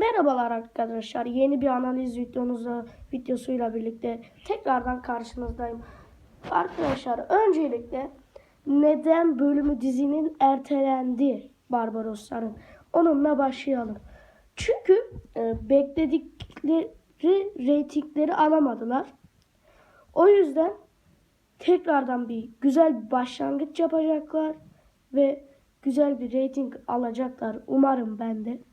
Merhabalar arkadaşlar. Yeni bir analiz videonuzla videosuyla birlikte tekrardan karşınızdayım. Arkadaşlar öncelikle neden bölümü dizinin ertelendi Barbarosların? Onunla başlayalım. Çünkü e, bekledikleri reytingleri alamadılar. O yüzden tekrardan bir güzel bir başlangıç yapacaklar ve güzel bir reyting alacaklar. Umarım ben de.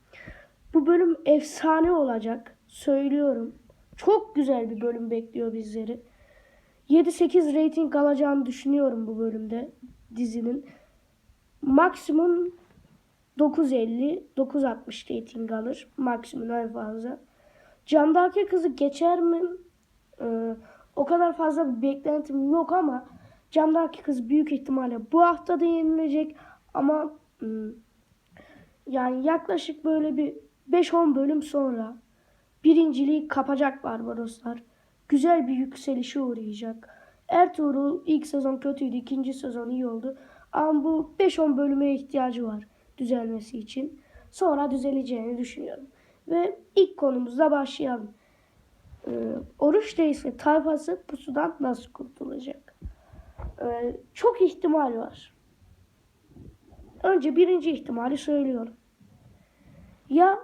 Bu bölüm efsane olacak. Söylüyorum. Çok güzel bir bölüm bekliyor bizleri. 7-8 rating alacağını düşünüyorum bu bölümde dizinin. Maksimum 9.50 9.60 rating alır. Maksimum en fazla. Camdaki kızı geçer mi? Ee, o kadar fazla bir beklentim yok ama Camdaki kız büyük ihtimalle bu hafta da yenilecek ama ım, yani yaklaşık böyle bir 5-10 bölüm sonra birinciliği kapacak Barbaroslar. Güzel bir yükselişe uğrayacak. Ertuğrul ilk sezon kötüydü, ikinci sezon iyi oldu. Ama bu 5-10 bölüme ihtiyacı var düzelmesi için. Sonra düzeleceğini düşünüyorum. Ve ilk konumuzla başlayalım. Ee, Oruç Reis ve tayfası pusudan nasıl kurtulacak? Ee, çok ihtimal var. Önce birinci ihtimali söylüyorum. Ya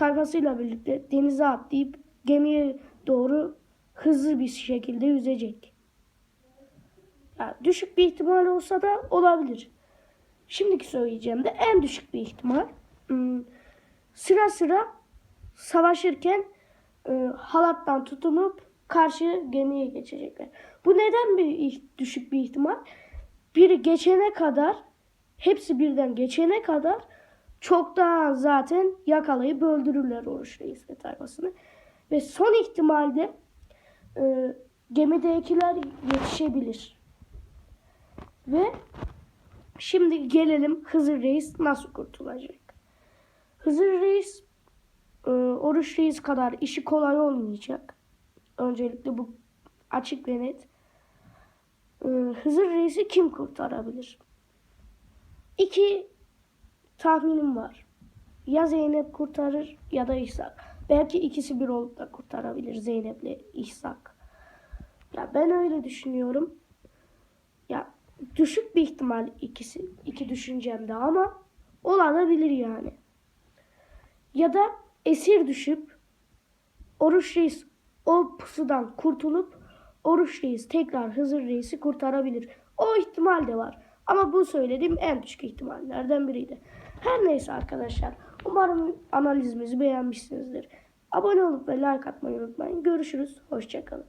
tayfasıyla birlikte denize atlayıp gemiye doğru hızlı bir şekilde yüzecek. Ya düşük bir ihtimal olsa da olabilir. Şimdiki söyleyeceğim de en düşük bir ihtimal. Hmm, Sıra sıra savaşırken e, halattan tutunup karşı gemiye geçecekler. Bu neden bir düşük bir ihtimal? Biri geçene kadar hepsi birden geçene kadar çoktan zaten yakalayıp öldürürler Oruç Reis ve tayfasını. Ve son ihtimalde e, gemidekiler yetişebilir. Ve şimdi gelelim Hızır Reis nasıl kurtulacak? Hızır Reis e, Oruç Reis kadar işi kolay olmayacak. Öncelikle bu açık ve net. E, Hızır Reis'i kim kurtarabilir? İki tahminim var. Ya Zeynep kurtarır ya da İshak. Belki ikisi bir olup da kurtarabilir Zeynep'le İshak. Ya ben öyle düşünüyorum. Ya düşük bir ihtimal ikisi iki düşüncemde ama olabilir yani. Ya da esir düşüp Oruç Reis o pusudan kurtulup Oruç Reis tekrar Hızır Reis'i kurtarabilir. O ihtimal de var. Ama bu söylediğim en düşük ihtimallerden biriydi. Her neyse arkadaşlar. Umarım analizimizi beğenmişsinizdir. Abone olup ve like atmayı unutmayın. Görüşürüz. Hoşçakalın.